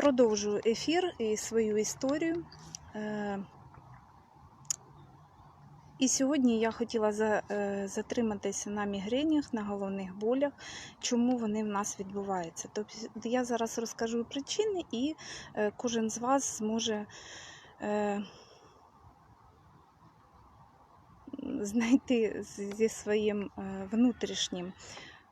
Продовжую ефір і свою історію. Е, І сьогодні я хотіла е, затриматися на мігренях, на головних болях, чому вони в нас відбуваються. Тобто я зараз розкажу причини, і е, кожен з вас зможе знайти зі своїм внутрішнім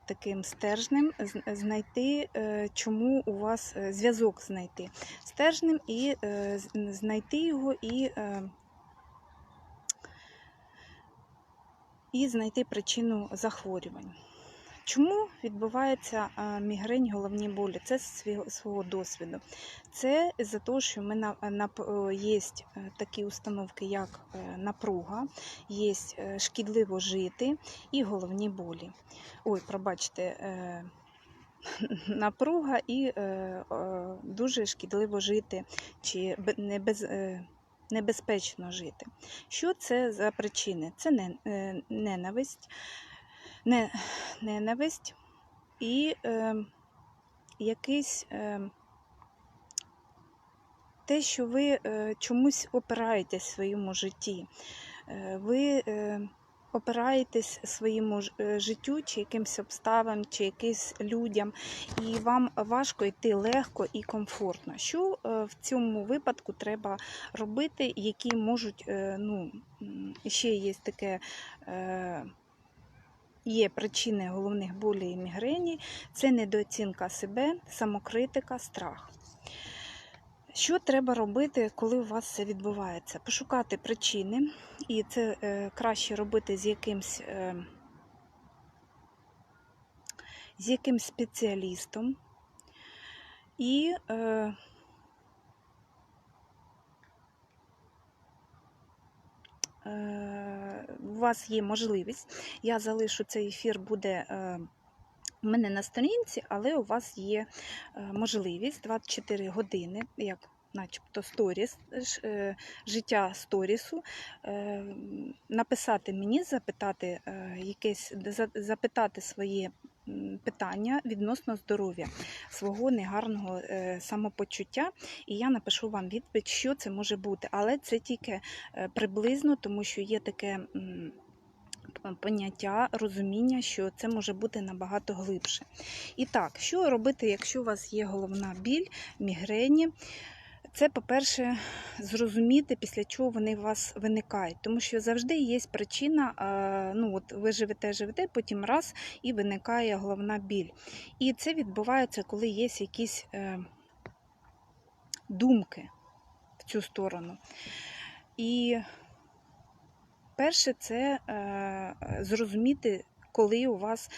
таким стержнем, знайти, е, чому у вас е, зв'язок знайти стержнем і е, знайти його і, і знайти причину захворювань. Чому відбувається е, мігрень, головні болі? Це з свого, досвіду. Це за те, що ми на, на, є такі установки, як е, напруга, є шкідливо жити і головні болі. Ой, пробачте, е, напруга і е, е, дуже шкідливо жити, чи бе- не без, е, небезпечно жити. Що це за причини? Це е, ненависть, не, ненависть і е, якийсь. Е, те, що ви е, чомусь опираєтесь в своєму житті, Е, ви е, опираєтесь своєму е, життю чи якимось обставинам, чи якимось людям, і вам важко йти легко і комфортно. Що е, в цьому випадку треба робити, які можуть, е, ну, ще є таке. Є причини головних болей і мігрені, це недооцінка себе, самокритика, страх. Що треба робити, коли у вас це відбувається? Пошукати причини, і це е, краще робити з якимсь, е, з якимсь спеціалістом. І е, е, у вас є можливість. Я залишу цей ефір буде. Е, у мене на сторінці, але у вас є е, можливість 24 години, як начебто сторіс, е, життя сторісу, написати мені, запитати якесь, запитати своє питання відносно здоров'я, свого негарного е, самопочуття, і я напишу вам відповідь, що це може бути. Але це тільки е, приблизно, тому що є таке. Поняття, розуміння, що це може бути набагато глибше. І так, що робити, якщо у вас є головна біль, мігрені? Це, по-перше, зрозуміти, після чого вони у вас виникають. Тому що завжди є причина, е, ну от ви живете, живете, потім раз і виникає головна біль. І це відбувається, коли є якісь е, думки в цю сторону. І перше, це е, зрозуміти, коли у вас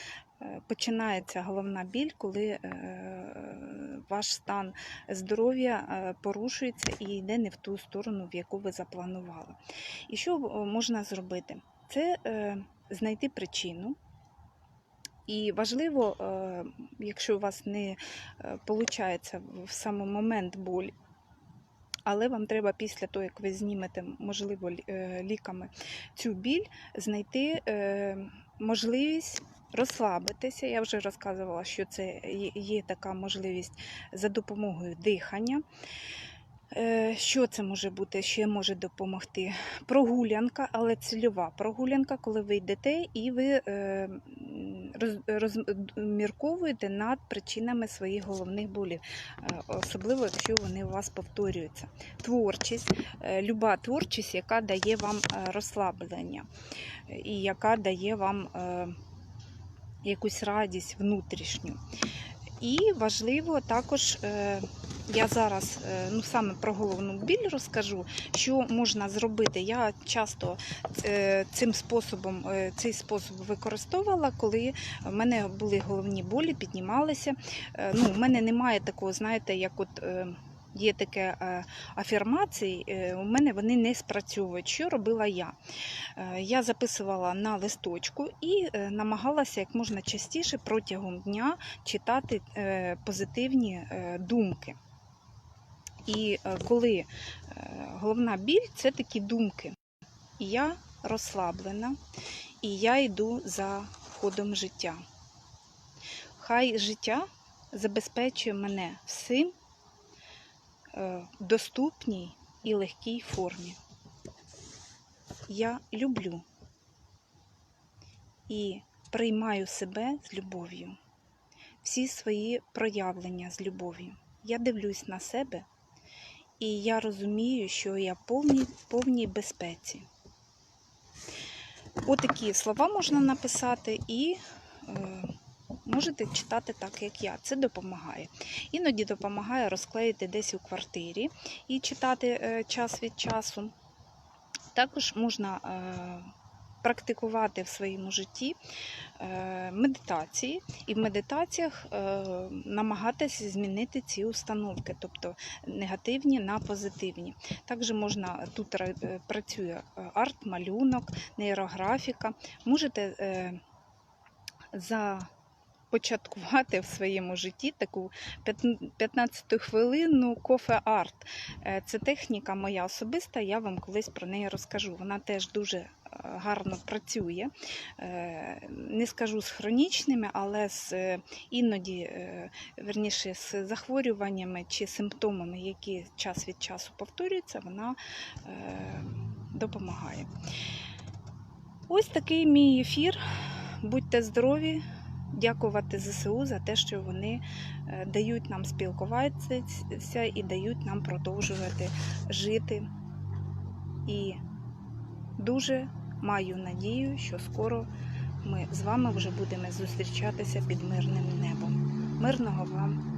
е, починається головна біль, коли е, ваш стан здоров'я е, порушується і йде не в ту сторону, в яку ви запланували. І що можна зробити? Це знайти причину. І важливо, якщо у вас не виходить в самий момент боль, але вам треба після того, як ви знімете, можливо, ліками цю біль, знайти можливість розслабитися. Я вже розказувала, що це є- така можливість за допомогою дихання. Е, Що це може бути, ще може допомогти? Прогулянка, але цільова прогулянка, коли ви йдете і ви е, розмірковуєте над причинами своїх головних болів, е, особливо якщо вони у вас повторюються. Творчість, люба творчість, яка дає вам розслаблення і яка дає вам якусь радість внутрішню. І важливо також, я зараз е, ну, саме про головну біль розкажу, що можна зробити. Я часто е, цим способом, е, цей спосіб використовувала, коли в мене були головні болі, піднімалися. Ну, в мене немає такого, знаєте, як от. Є таке афірмації, у мене вони не спрацьовують. Що робила я? Я записувала на листочку і намагалася як можна частіше протягом дня читати позитивні думки. І е, коли е, головна біль це такі думки. І я розслаблена, і я йду за ходом життя. Хай життя забезпечує мене всім, е, доступній і легкій формі. Я люблю і приймаю себе з любов'ю, всі свої проявлення з любов'ю. Я дивлюсь на себе, і я розумію, що я в повній, повній безпеці. Отакі слова можна написати і е, можете читати так, як я. Це допомагає. Іноді допомагає розклеїти десь у квартирі і читати е, час від часу. Також можна е, практикувати в своєму житті е, медитації, і в медитаціях е, намагатися змінити ці установки, тобто негативні на позитивні. Також можна тут е, працює арт, малюнок, нейрографіка. Можете започаткувати в своєму житті таку 15 хвилинну кофе-арт. Це техніка моя особиста, я вам колись про неї розкажу. Вона теж дуже гарно працює. Е, Не скажу з хронічними, але з е, іноді, е, верніше, з захворюваннями чи симптомами, які час від часу повторюються, вона допомагає. Ось такий мій ефір. Будьте здорові, дякувати ЗСУ за те, що вони дають нам спілкуватися і дають нам продовжувати жити. І дуже маю надію, що скоро ми з вами вже будемо зустрічатися під мирним небом. Мирного вам